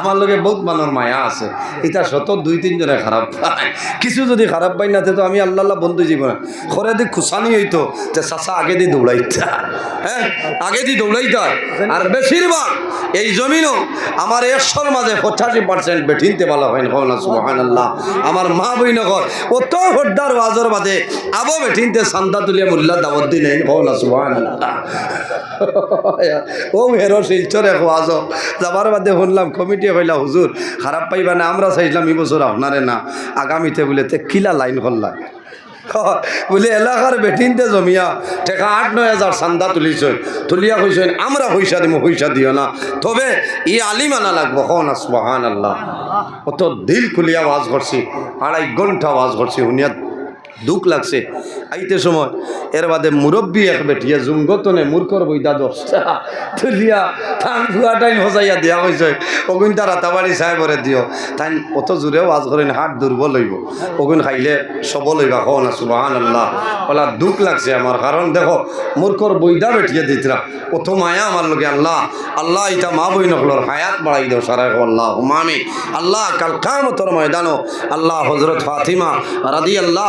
আমার লগে বহুত মানুষ মায়া আছে। এটা শত দুই তিনজনে খারাপ পায়। কিছু যদি খারাপ পাই না, তো আমি আল্লাহ আল্লাহ বন্ধু জীবন। খরে দি খুসানি হইতো যে চাষা আগে দি দৌড়াইতা। হ্যাঁ? আগে দি দৌড়াইতা। আর বেশিরভাগ এই জমিনও আমার একশোর মাঝে পঁচাশি পার্সেন্ট বেঠিনতে ভালো হয় না সুবাহান আল্লাহ আমার মা বই নগর, অত হড্ডার ওয়াজর বাদে আবো বেঠিনতে সান্দা তুলিয়া মুল্লা দাবত দিন না সুবাহান আল্লাহ ও হেরো শিলচরে খোয়াজ যাবার বাদে শুনলাম কমিটি কইলা হুজুর, খারাপ পাইবা না, আমরা চাইছিলাম এই বছর আপনারে না, আগামীতে বলে তে কিলা লাইন করলাম বলে, এলাকার বেটিনতে জমিয়া টেকা আট, নয় হাজার চান্দা তুলিছেন, তুলিয়া কইছেন, আমরা পয়সা দিব পয়সা দিও না। তবে ই আলিম আনা লাগবো, কন আসবাহান আল্লাহ অত দিল খুলিয়া ওয়াজ করছি, আড়াই ঘণ্টা ওয়াজ করছি, শুনিয়া দুঃখ লাগছে। আইতে সময়, এর বাদে মুরব্বী এক বেটিয়া জুঙ্গতনে মূর্খর বইদা দশটা তুলিয়া থান ফুয়া টাইম হসাইয়া দিয়া হয়েছে অগুন তার রাতাবাড়ি সাহেবরে দিও তাই অত জোরে ওয়াজ করেন হাত দুর্বল হইব অগুন খাইলে সবল হইবা কও না সুবাহান আল্লাহ বলা দুঃখ লাগছে আমার কারণ দেখো মূর্খর বইদা বেটিয়া দিতরা অত মায়া আমার লোকে আল্লাহ। আল্লাহ ইটা মা বই নকলর হায়াত বাড়াই দেও সারাই আল্লাহ হুমামি আল্লাহ কাল কামতর ময়দানো আল্লাহ হজরত ফাতিমা রাদি আল্লাহ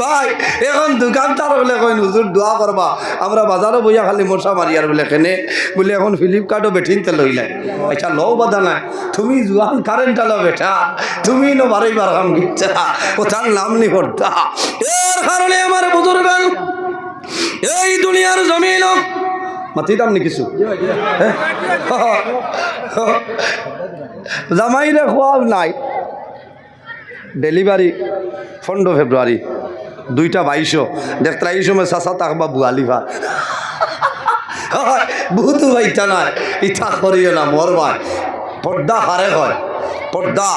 ভাই, এখন দোকানদার বলে কই হুজুর, দোয়া করবা। আমরা বাজারে বইয়া খালি মশা মারিয়ার বলে কেনে। বলে এখন ফ্লিপকার্টও বেঠিনতে লইলে আচ্ছা লও বাধা নাই তুমি জুয়ান কারেন্ট আলো বেটা, তুমি নো বারইবার কাম গিচ্ছা ও তার নাম নি করতা এর কারণে আমার বুজুর্গ, এই দুনিয়ার জমিন মাতিতাম নি কিছু? জামাইরে খোয়া নাই। ডেলিভারি পনেরো ফেব্রুয়ারি, দুইটা বাইশো। দেখতে সময় চাচা তাকবা বুয়ালি ভা। বহুত বাইটা নাই ইটা করিও না মর ভাই পর্দা হারে হয় পর্দা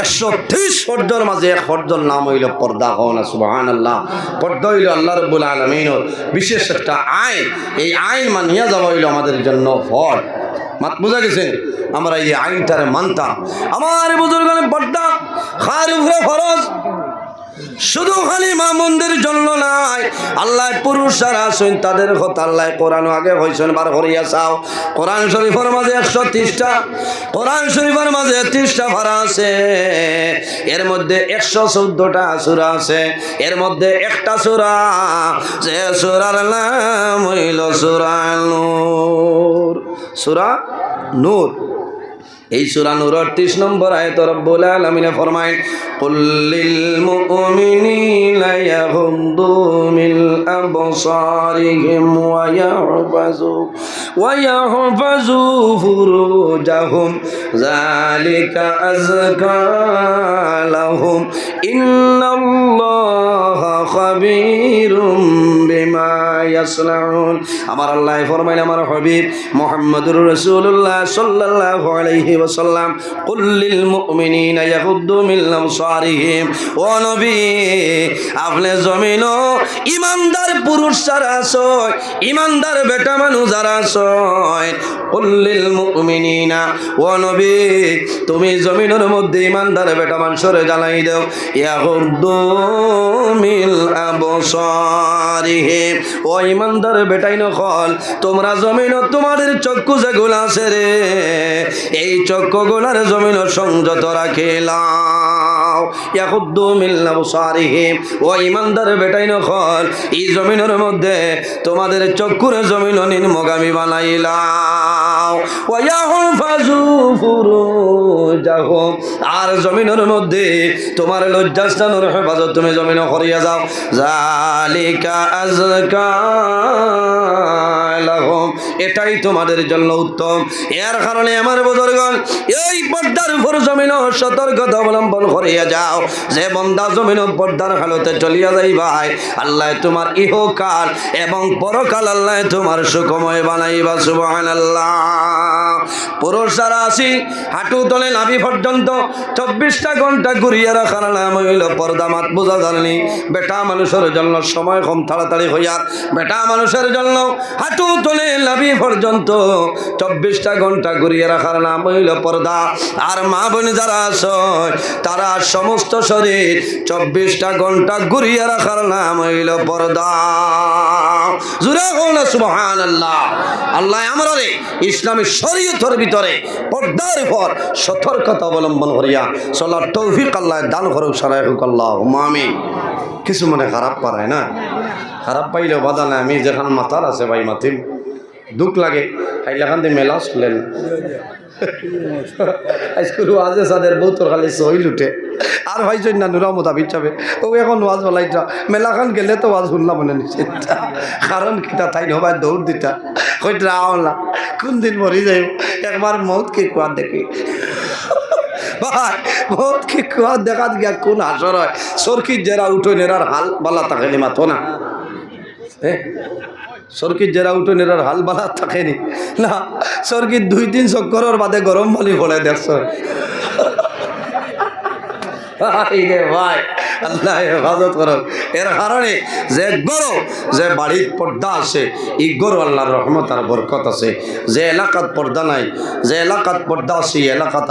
একশো ত্রিশ ফর্দর মাঝে এক ফর্দর নাম হইল পর্দা হন সুবাহান আল্লাহ পর্দা হইল আল্লাহ রব্বুল আলমিনর বিশেষ একটা আইন, এই আইন মানিয়া যাওয়া হইল আমাদের জন্য ফল। মাত গেছে? আমরা এই আইনটারে মানতাম। আমার বুজুর্গের পর্দা খার ফরজ। শুধু খালি মা মন্দির জন্য নাই আল্লাহ পুরুষ যারা আছেন তাদের কথা আল্লাহ কোরআন আগে হয়েছেন বার করিয়া চাও। কোরআন শরীফের মাঝে একশো ত্রিশটা, কোরআন শরীফের মাঝে ত্রিশটা ভাড়া আছে। এর মধ্যে একশো চৌদ্দটা সুরা আছে। এর মধ্যে একটা সুরা, যে সুরার নাম হইল সুরা নূর। সুরা নূর। এই সূরা নূর 38 নম্বর আয়াত রব্বুল আলামিন ফরমায় কুল্লিল মুমিনিনা ইয়াগুদ্দু মিন আবসারিহিম ওয়া ইয়াহফাজু ওয়া ইয়াহফাজু ফুরুজাহুম, যালিকা আযকা লাহুম, ইন্নাল্লাহা খাবীরুম বিমা ইয়াসনাউন। আমার আল্লাহ ফরমাইল, আমার হাবিব মুহাম্মদুর রাসূলুল্লাহ সাল্লাল্লাহু আলাইহি ওয়াসাল্লাম কুল লিল মুমিনিনা ইয়াগুদ্দু মিন আবসারিহিম ও নবী, আপনি জমিন ইমানদার পুরুষ যারা আছয় ইমানদার বেটা মানুষ যারা আছয় কুল লিল মুমিনিনা। ও নবী, তুমি জমিনের মধ্যে ইমানদার বেটা মানুষরে জানাই দাও ইয়াগুদ্দু মিল আবসারিহিম ও ইমানদার বেটাই নকল তোমরা জমিন তোমাদের চক্ষু যেগুলো আছে রে, এই চক্ষু গুলার জমিন সংযত তোমাদের চক্ষুর জমিন নির্মগামী বানাইলাও আর জমিনের মধ্যে তোমার লজ্জাস্থানের হেফাজত তুমি জমিন করিয়া যাও। জালিকা এটাই তোমাদের জন্য উত্তম। এর কারণে আমার বুজুর্গণ, এই পর্দার উপর জমিন সতর্কতা অবলম্বন করিয়া যাও। যে বন্দা জমিন পর্দার হালতে চলিয়া যাই ভাই আল্লাহ তোমার ইহকাল এবং পরকাল আল্লাহ তোমার সুখময় বানাইবা, সুবহানাল্লাহ। পুরুষ যারা আছি হাঁটু তলে নাভি পর্যন্ত চব্বিশটা ঘণ্টা ঘুরিয়ে রাখার নাম হইল পর্দা মাত বোঝা জাননি বেটা মানুষের জন্য সময় কম, তাড়াতাড়ি হইয়ার বেটা মানুষের জন্য হাঁটু তলে নাভি পর্যন্ত চব্বিশটা ঘণ্টা ঘুরিয়ে রাখার নাম হইল পর্দা। আর মা বোন যারা আছে, তারা সমস্ত শরীর চব্বিশটা ঘণ্টা ঘুরিয়ে রাখার নাম হইল পর্দা। জুড়ে আল্লাহ আল্লাহ আমরা ইসলামের শরীয়তের ভিতরে পর্দার উপর সতর্কতা অবলম্বন করিয়া চলার তৌফিক আল্লাহ দান করুক, সারাই আল্লাহ আমি কিছু মনে খারাপ পারায় না? খারাপ পাইলেও বাধা নাই, আমি যেখানে মাতার আছে ভাই মাতিম। দুঃখ লাগে। হাইলাখান দিয়ে মেলা শুনলেন আজকাল ওয়াজে সাদের বউ তোর খালি সই লুটে আর ভাই জন্য নুরা মোতাবিক যাবে ও এখন ওয়াজ বলাইটা মেলাখান গেলে তো ওয়াজ শুনলাম মনে নিশ্চিত। কারণ কিতা তাই নবাই দৌড় দিতা। কইটা আওলা কোন দিন মরি যাই একবার মৌত কি কুয়া দেখি। ভাই বহুত কি কুয়া দেখা গিয়া কোন হাসর হয়? সরকির জেরা উঠো নেরার হাল বালা তাকে মাথো না হ্যাঁ সরকির জেরা উঠো হাল বালা থাকেনি। না সরকির দুই তিন চক্করের বাদে গরম পানি পড়ে দেখছ। আল্লাহ যে যে আছে ই আল্লাহর রহমত আর আছে। যে এলাকাত নাই, যে এলাকাত আছে এলাকাত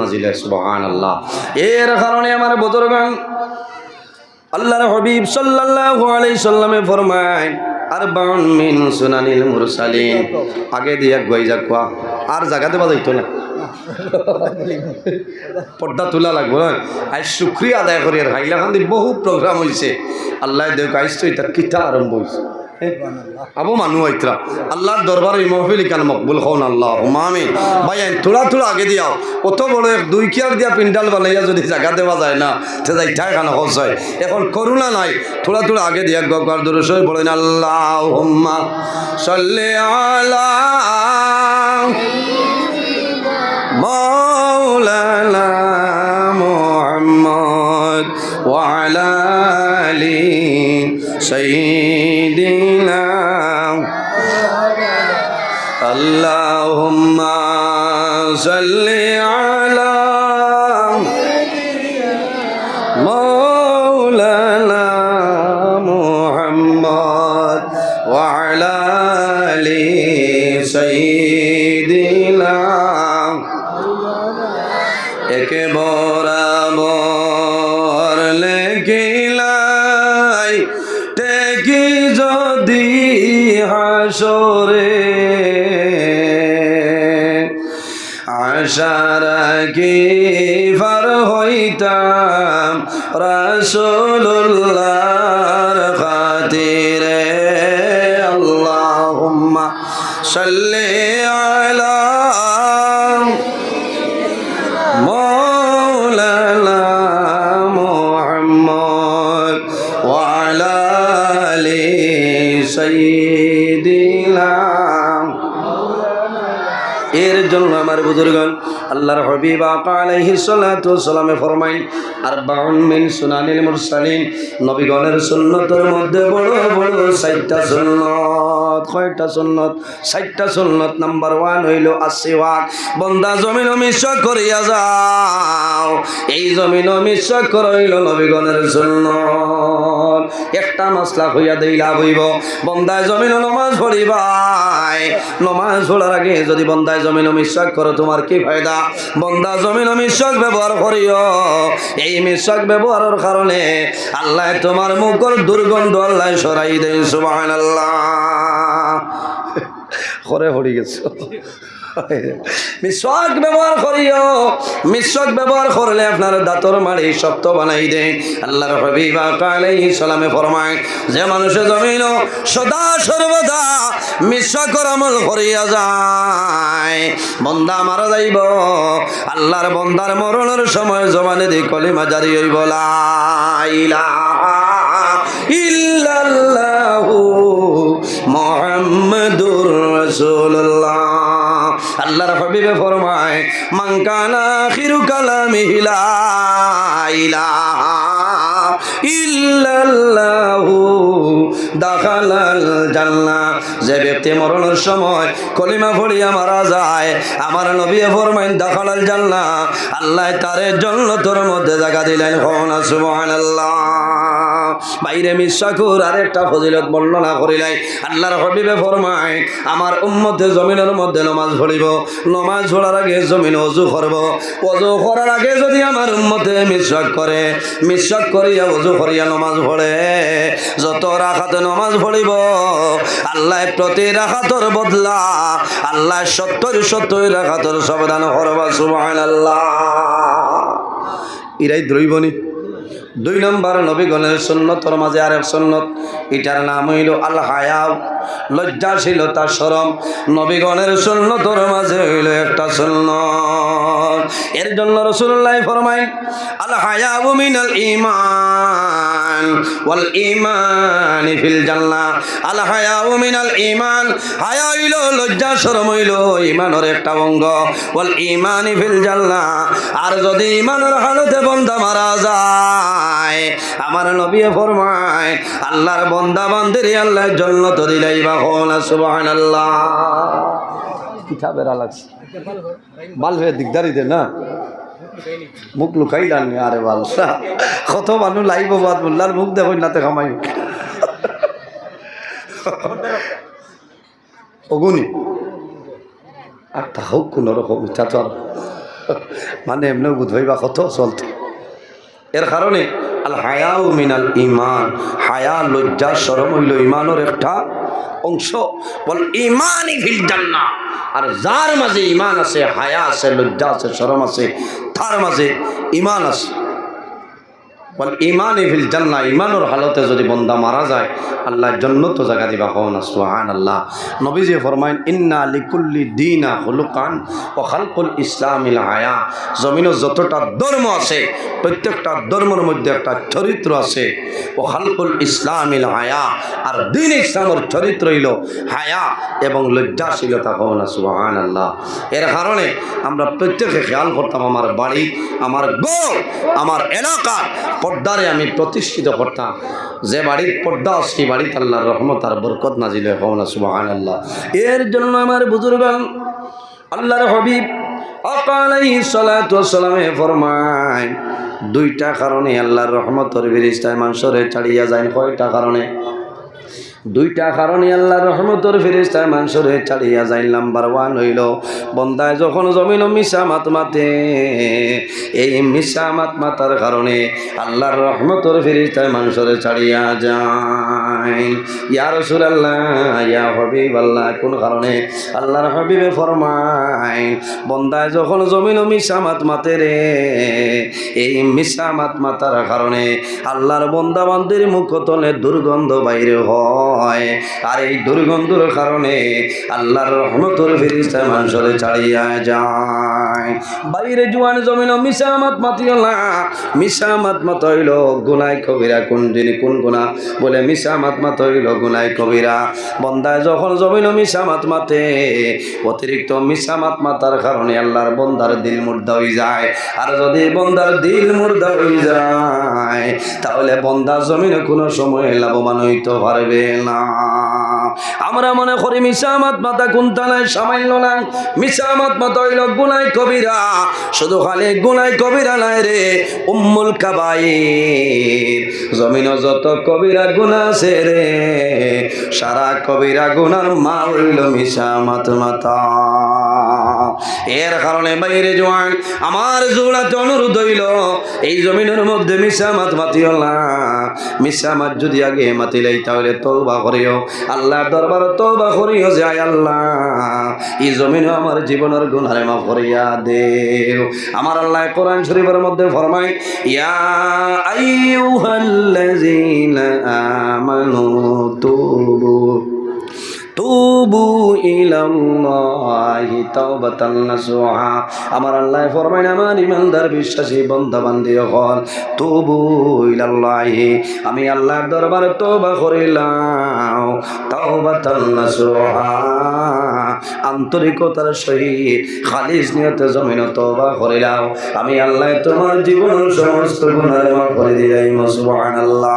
নাজিলে হবিব সাল্লাল্লাহু সাল্লামে ফরমায় আর বাউন মিন সুনানিল মুরসালিন। আগে দিয়ে গই যা কোয়া আর জায়গাতে বাজাইতো না। পর্দা তোলা লাগবো না। আজ শুক্রিয়া আদায় করি আর হাইলাখান বহু প্রোগ্রাম হয়েছে আল্লাহ দেখ আইস তো এটা কিতা আরম্ভ হয়েছে আবু মানু আইতরা। আল্লাহর দরবার এই মহফিল ইকান মকবুল হন আল্লাহ? মামি ভাই থোড়া থোড়া আগে দিয়াও। কত বড় এক দুই কিয়ার দিয়া পিন্ডাল বানাইয়া যদি জায়গা দেওয়া যায় না সে যাই ঠায় খান হস হয়। এখন করুণা নাই। থোড়া থোড়া আগে দিয়া গকার দূরে সই বলেন আল্লাহ হোম্মা সল্লে আলা মৌলানা মোহাম্মদ ওয়ালা আলী সঈ صل আশার কি ফার হইতাম রাসূলুল্লাহর খাতিরে। আল্লাহুম্মা সাল্লি এর জন্য আমার বুজুর্গন আল্লাহর হবিব আকা আলাইহিস সালাতু সালামে ফরমাইন, আরবাউন মিন সুনানিল মুরসালিন, নবীগণের সুন্নতের মধ্যে বড় বড় সাইটটা সুন্নত, কয়টা সুন্নত? সাইটটা সুন্নত নাম্বার ওয়ান হইল আসিওয়াক। বন্দা জমিন মিশ্র করিয়া যাও, এই জমিন মিশ্র করইল নবীগণের সুন্নত। একটা মশলা হইয়া দেই লাভ হইব। বন্দায় জমিন নমাজ পড়িবাই নমাজ পড়ার আগে যদি বন্দায় জমিন মিশ্রক করো, তোমার কি ফায়দা? বন্দা জমিন মিশ্রক ব্যবহার করিও। এই মিশ্রক ব্যবহারের কারণে আল্লাহ তোমার মুখর দুর্গন্ধ আল্লাহ সরাই দেয় সুবাহ আল্লাহ করে পড়ি গেছো। মিশ্রক ব্যবহার করিও মিশ্রক ব্যবহার করলে আপনার দাঁতর মারি শক্ত বানাই দেয়। আল্লাহর হবিবা আলাইহিস সালামে ফরমায়, যে মানুষের জমিন সদা সর্বদা মিশ্রকর আমল করিয়া যায়। বন্দা মারা যাইব, আল্লাহর বন্দার মরণের সময় জমানে দি কলিমা জারি হইব, লা ইলাহা ইল্লাল্লাহু মুহাম্মাদুর রাসূলুল্লাহ। আল্লাহর হাবিবে ফরমায়, মান কানা আখিরু কালামিহি লা ইলাহা ইল্লাল্লাহু দাখালাল জান্নাহ। যে ব্যক্তি মরণের সময় কলিমা পড়িয়া মারা যায়, আমার নবী ফরমাইন দাখালাল জান্নাহ। আল্লাহ তারে জন্নতর মধ্যে জায়গা দিলেন। হন সুবহানাল্লাহ। বাইরে মিশাকুর আরেকটা ফজিলত বর্ণনা করিলাই আল্লাহর হবিবে ফরমায়, আমার উম্মতে জমিনের মধ্যে নমাজ পড়িব। নমাজ পড়ার আগে জমিন অজু করব। অজু করার আগে যদি আমার উম্মতে মিশ্রাক করে মিশ্রাক করিয়া অজু করিয়া নমাজ পড়ে। যত রাখাতে নমাজ পড়িব, আল্লাহ প্রতি রাখাতর বদলা, আল্লাহ সত্তর সত্তর রাখাতর সবদান করবা, সুবহানাল্লাহ। ইরাই দ্রৈবনী দুই নম্বর নবীগণের সুন্নতর মাঝে আরেক সুন্নত। এটার নাম হইল আল লজ্জাশীলতা, সরম। নবীগণের সুন্নতর মাঝে হইল একটা সুন্নত। এর জন্য রসুল্লাহ ফরমাই আল ইমান ওয়াল ইমান ফিল জান্নাহ। আল হায়াউ ইমান হায়া হইল, লজ্জা শরম হইল ইমানের একটা অঙ্গ। ওয়াল ইমান ফিল জান্নাহ। আর যদি ইমানের হালতে বন্ধা মারা যায় আমার নবী ফরমায়, আল্লাহর বন্দা বান্দিরি আল্লাহর জন্য তো দিলাই বা হন সুবহানাল্লাহ। কিতাবের লাগছে বাল হয়ে দিকদারিতে না। মুখ লুকাই জানি আরে বাল কত মানুষ লাইব বাদ মোল্লার মুখ দেখো নাতে খামাই অগুনি। আর তাহক কোনো রকম তো আর মানে এমনি বুধবাইবা কত চলতো। এর কারণে আল হায়াউ মিনাল ইমান হায়া, লজ্জা সরম হইল ইমানের একটা অংশ। বল ইমানই ফিল জান্নাহ। আর যার মাঝে ইমান আছে, হায়া আছে, লজ্জা আছে সরম আছে, তার মাঝে ইমান আছে। ইমান ফিল জান্নাহ, ইমানের হালতে যদি বন্দা মারা যায়, আল্লাহ জন্নত জায়গা দিবা হন সুহান আল্লাহ নবীজি ফরমাইন, ইন্না লিকুল্লি দিনা হলুকান ও খালকুল ইসলামিল হায়া। জমিনের যতটা ধর্ম আছে, প্রত্যেকটা ধর্মের মধ্যে একটা চরিত্র আছে ও খালকুল ইসলামিল হায়া। আর দিন ইসলামের চরিত্র হইল হায়া এবং লজ্জাশীলতা হন সুহান আল্লাহ এর কারণে আমরা প্রত্যেকে খেয়াল করতাম, আমার বাড়ি, আমার গো আমার এলাকা পর্দারে আমি প্রতিষ্ঠিত করতাম। যে বাড়ির পর্দা, সেই বাড়িতে আল্লাহর রহমত আর বরকত নাজিল আল্লাহ এর জন্য আমার বুজুর্গ আল্লাহর হবিব দুইটা কারণে আল্লাহর ফিরিস্তায় মানুষরে ছাড়িয়া যায়। কয়টা কারণে? দুইটা কারণে আল্লাহ রহমতর ফেরিস্তায় মানুষরে ছাড়িয়া যাই নাম্বার ওয়ান হইল, বন্দায় যখন জমিল মিশা মাত মাতে, এই মিশা মাত মাতার কারণে আল্লাহর রহমতর ফেরিস্তায় মানুষরে ছাড়িয়া যায়। ইয়া রসুল আল্লাহ ইয়া হবিব আল্লাহ কোন কারণে আল্লাহর হবিবে ফরমায়, বন্দায় যখন জমিল মিশা মাত মাতে রে, এই মিশা মাত মাতার কারণে আল্লাহর বন্দা বান্দির মুখ তলে দুর্গন্ধ বাইরে হয়। আর এই দুর্গন্ধর কারণে আল্লাহর রহমতর ফিরিস্তা মানুষরে ছাড়িয়া যায়। বাইরে জুয়ান জমিন মিশামাত মাতিল না। মিশামাত মাত হইল গুনাই কবিরা। কোন যিনি কোন গুণা বলে মিশামাত মাত হইল গুনাই কবিরা। বন্দায় যখন জমিন মিশামাত মাতে, অতিরিক্ত মিশামাত মাতার কারণে আল্লাহর বন্দার দিল মুর্দা হয়ে যায়। আর যদি বন্দার দিল মুর্দা হয়ে যায়, তাহলে বন্দা জমিনে কোনো সময় লাভবান হইতে পারবে না আমরা মনে করি মিশামাত মাতা কুন্তানায় সামান্য না। মিশামাত মাতা হইল গুনাই কবিরা। শুধু খালি গুনাই কবিরা নাই রে, উম্মুল কাবাইর। জমিন যত কবিরা গুণা আছে রে, সারা কবিরা গুনার মা হইল মিশামাত মাতা। এর কারণে বাইরে জোয়ান, আমার জোড়াতে অনুরোধ হইল, এই জমিনের মধ্যে মিশামাত মাতিও না। মিশামাত যদি আগে মাতিলাই তাহলে তৌবা করিও। আল্লাহ দরবার বা করিও যে আয় আল্লাহ। এই জমিনে আমার জীবনের গুণারে মা করিয়া দেও। আমার আল্লাহ কোরআন শরীফের মধ্যে ফরমাই ইয়া আইয়ুহাল্লাযীনা আমানু তুবু। তুবু নাসুহা আমার আল্লাহ ফরমায় আমার ইমানদার বিশ্বাসী বান্দা বান্দি হল তুবু ইলাল্লাহি। আমি আল্লাহর দরবারে তওবা করিলাম। তাওবাতান নাসুহা আন্তরিকতার সহিত খালিস নিয়তে জমিন তবা করিলাম। আমি আল্লাহ তোমার জীবন সমস্ত গুণার করে দিলাম সুবহানাল্লাহ।